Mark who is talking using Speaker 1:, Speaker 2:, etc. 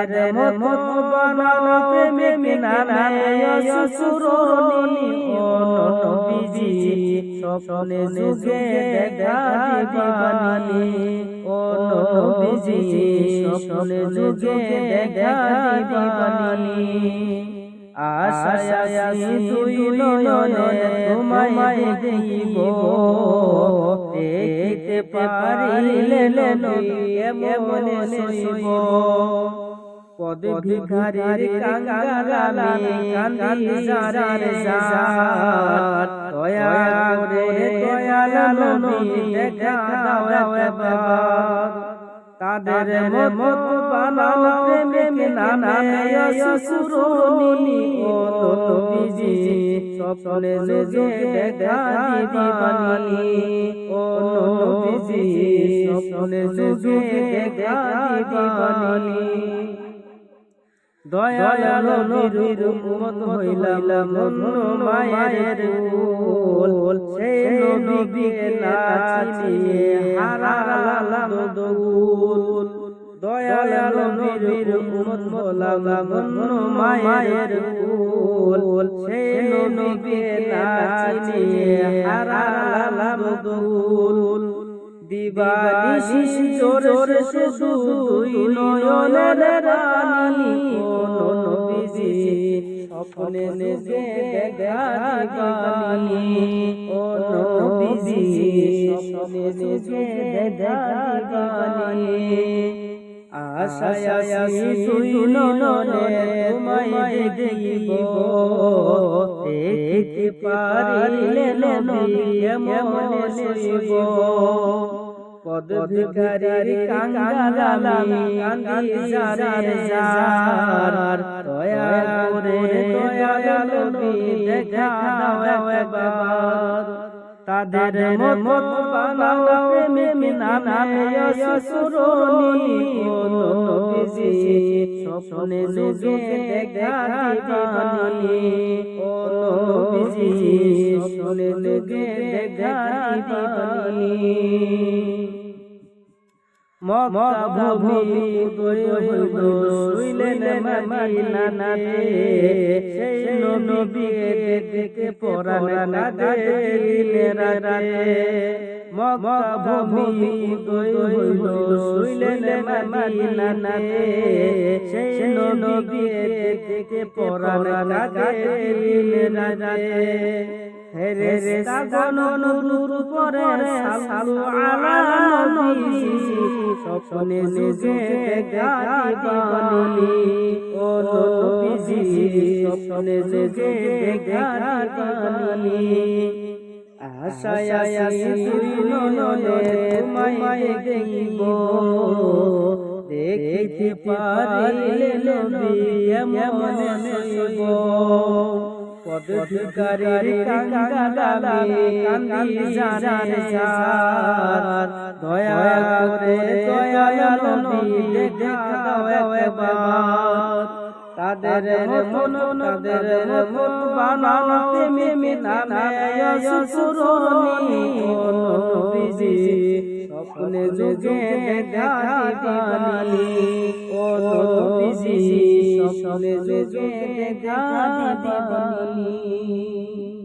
Speaker 1: তাদের মত বানানো প্রেমে নামে অসুরনি ও নবীজি, স্বপ্নে যুগে দেখা দিবানি ও নবীজি, স্বপ্নে যুগে দেখা দিবানি আশায় আসি তুই নয়নে তোমায় দেখিব। দেখিতে পারিলে নবী এমনে পদ ভিখারির কাঙ্গালামি কান্দি যার যার দয়া করে দয়াল নবী দেখা দাও এবার তাদের মত বানানো প্রেমে নামে অসুরনি ও নবীজি স্বপ্নে যুগে দেখা দিবানি। ও নবীজি স্বপ্নে যুগে দেখা দিবানি। দয়াল নবীর উম্মত হইলাম মায়ের কুল। সেই নবীকে নাচিয়ে হারালাম দৌল দয়াল নবীর উম্মত হইলাম মায়ের কুল। সেই নবীকে নাচিয়ে হারালাম দৌল দিবানিশি জোর শুধু তুই নয়নের রানী। ও নবীজি স্বপ্নে নেজে দেখা দিবানি। ও নবীজি স্বপ্নে নেজে দেখা দিবানি। আশায় আসি তুই নয়নে তোমায় দেখিব। দেখতে পারিলে নবী এমন সইব পদ ভিখারির কাঙ্গালামি কান্দি যারে যার দয়া করে দয়াল নবী দেখা দাও এবার তাদের মত বানাও প্রেমে নামে নবীজি। স্বপ্নে যুগে দেখা দিবানি ও নবীজি স্বপ্নে যুগে দেখা দিবানি। মক্কা ভূমি উদয় হইল শুইলেন মদিনা নাতে সেই নবীকে দেখে পরাণ কাঁদিলে রাতে। মক্কা ভূমি উদয় হইল শুইলেন মদিনা নাতে সেই নবীকে দেখে পরাণ কাঁদিলে রাতে। হেরে রে সাগন নূর পরে সালু আলা নবী স্বপ্নে নিজে গাইবানি ও নবীজি স্বপ্নে নিজে গাইবানি আশায় আসি তুই নয়নে তোমায় দেখিব। দেখিতে পারিলে নবী এমন সইব পদধিকারীর কাঙ্গালামি কান্দি যারে যার দয়া করে দয়াল নবী দেখা তাদের মন তাদের মন বানাতে মেমে অসুরনি নবীজি, স্বপ্নে যুগে দেখা দিবানি। ও নবীজি স্বপ্নে যুগে দেখা দিবানি